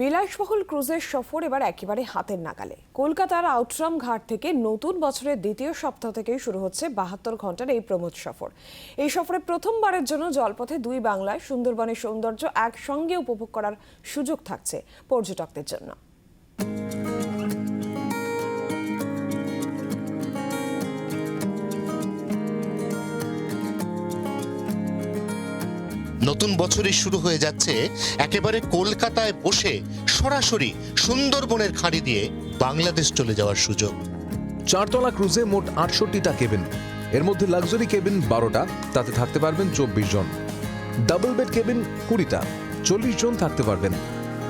বিলাসবহুল ক্রুজের সফর এবার একেবারে হাতের নাগালে। কলকাতার আউটরাম ঘাট থেকে নতুন বছরের দ্বিতীয় সপ্তাহ থেকেই শুরু হচ্ছে বাহাত্তর ঘণ্টার এই প্রমোদ সফর। এই সফরে প্রথমবারের জন্য জলপথে দুই বাংলায় সুন্দরবনের সৌন্দর্য একসঙ্গে উপভোগ করার সুযোগ থাকছে পর্যটকদের জন্য। নতুন বছরই শুরু হয়ে যাচ্ছে একেবারে কলকাতায় বসে সরাসরি সুন্দরবনের খাঁড়ি দিয়ে বাংলাদেশ চলে যাওয়ার সুযোগ। চারতলা ক্রুজে মোট আটষট্টিটা কেবিন। এর মধ্যে লাক্সারি কেবিন বারোটা, তাতে থাকতে পারবেন চব্বিশ জন। ডাবল বেড কেবিন কুড়িটা, চল্লিশ জন থাকতে পারবেন।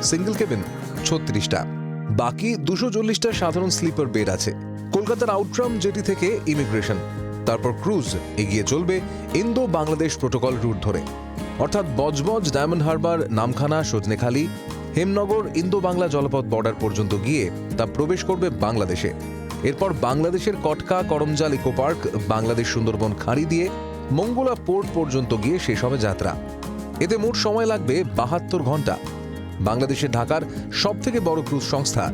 সিঙ্গেল কেবিন ছত্রিশটা। বাকি দুশো চল্লিশটা সাধারণ স্লিপার বেড আছে। কলকাতার আউটরাম জেটি থেকে ইমিগ্রেশন। তারপর ক্রুজ এগিয়ে চলবে ইন্দো বাংলাদেশ প্রোটোকল রুট ধরে। অর্থাৎ Budge Budge, Diamond Harbour, Namkhana, Sajnekhali, Hemnagar Indo Bangla জলপথ বর্ডার পর্যন্ত গিয়ে তা প্রবেশ করবে বাংলাদেশে। এরপর বাংলাদেশের কটকা, করমজাল ইকো পার্ক, বাংলাদেশ সুন্দরবন খাঁড়ি দিয়ে মঙ্গলা পোর্ট পর্যন্ত গিয়ে শেষ হবে যাত্রা। এতে মোট সময় লাগবে বাহাত্তর ঘণ্টা বাংলাদেশের ঢাকার সব থেকে বড় ক্রুজ সংস্থা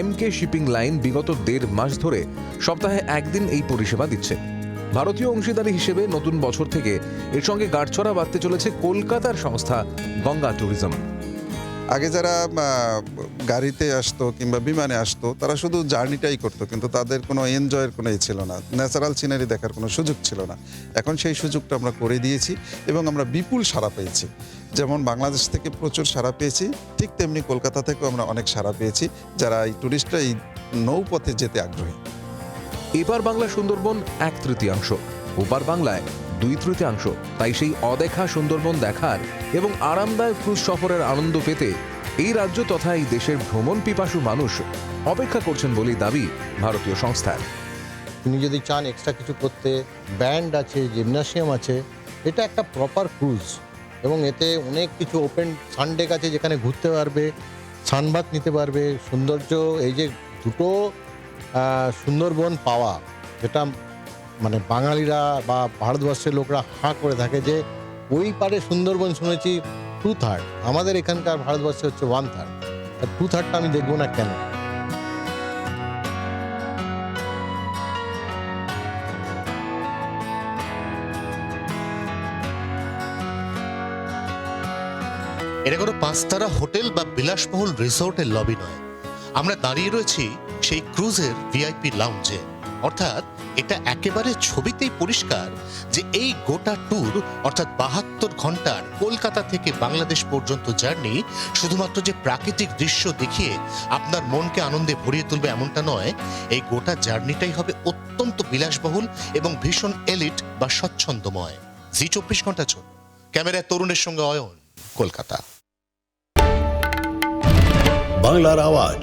এমকে শিপিং লাইন, বিগত দেড় মাস ধরে সপ্তাহে একদিন এই পরিষেবা দিচ্ছে। ভারতীয় অংশীদারি হিসেবে নতুন বছর থেকে এর সঙ্গে গাঁটছড়া বাঁধতে চলেছে কলকাতার সংস্থা গঙ্গা ট্যুরিজম আগে যারা গাড়িতে আসতো কিংবা বিমানে আসতো, তারা শুধু জার্নিটাই করতো, কিন্তু তাদের কোনো এনজয়ের কোনো ই ছিল না। ন্যাচারাল সিনারি দেখার কোনো সুযোগ ছিল না। এখন সেই সুযোগটা আমরা করে দিয়েছি এবং আমরা বিপুল সাড়া পেয়েছি। যেমন বাংলাদেশ থেকে প্রচুর সাড়া পেয়েছি, ঠিক তেমনি কলকাতা থেকেও আমরা অনেক সাড়া পেয়েছি, যারা এই টুরিস্টরা এই নৌপথে যেতে আগ্রহী। এপার বাংলা সুন্দরবন এক তৃতীয়াংশ, ওপার বাংলায় দুই তৃতীয়াংশ। তাই সেই অদেখা সুন্দরবন দেখার এবং আরামদায়ক ক্রুজ সফরের আনন্দ পেতে এই রাজ্য তথা এই দেশের ভ্রমণ পিপাসু মানুষ অপেক্ষা করছেন বলেই দাবি ভারতীয় সংস্থার। তিনি যদি চান এক্সট্রা কিছু করতে ব্যান্ড আছে জিমনাসিয়াম আছে, এটা একটা প্রপার ক্রুজ এবং এতে অনেক কিছু ওপেন সানডেক আছে যেখানে ঘুরতে পারবে সানবাত নিতে পারবে, সৌন্দর্য, এই যে দুটো সুন্দরবন পাওয়া, যেটা মানে বাঙালিরা বা ভারতবর্ষের লোকরা হাঁ করে থাকে যে ওই পারে সুন্দরবন শুনেছি টু থার্ড আমাদের এখানকার ভারতবর্ষে হচ্ছে ওয়ান থার্ড আর টু থার্ডটা আমি দেখব না কেন? এটা কোনো পাঁচতারা হোটেল বা বিলাসবহুল রিসোর্টের লবি নয়। আমরা দাঁড়িয়ে রয়েছি সেই ক্রুজের ভিআইপি লাউঞ্জে। অর্থাৎ এটা একেবারে ছবিতেই পরিষ্কার যে এই গোটা ট্যুর, অর্থাৎ বাহাত্তর ঘণ্টার কলকাতা থেকে বাংলাদেশ পর্যন্ত জার্নি, শুধুমাত্র যে প্রাকৃতিক দৃশ্য দেখিয়ে আপনার মনকে আনন্দে ভরিয়ে তুলবে এমনটা নয়, এই গোটা জার্নিটাই হবে অত্যন্ত বিলাসবহুল এবং ভীষণ এলিট বা স্বচ্ছন্দময়। জি চব্বিশ ঘণ্টা চল ক্যামেরায় তরুণের সঙ্গে অয়ন, কলকাতা। বাংলার আওয়াজ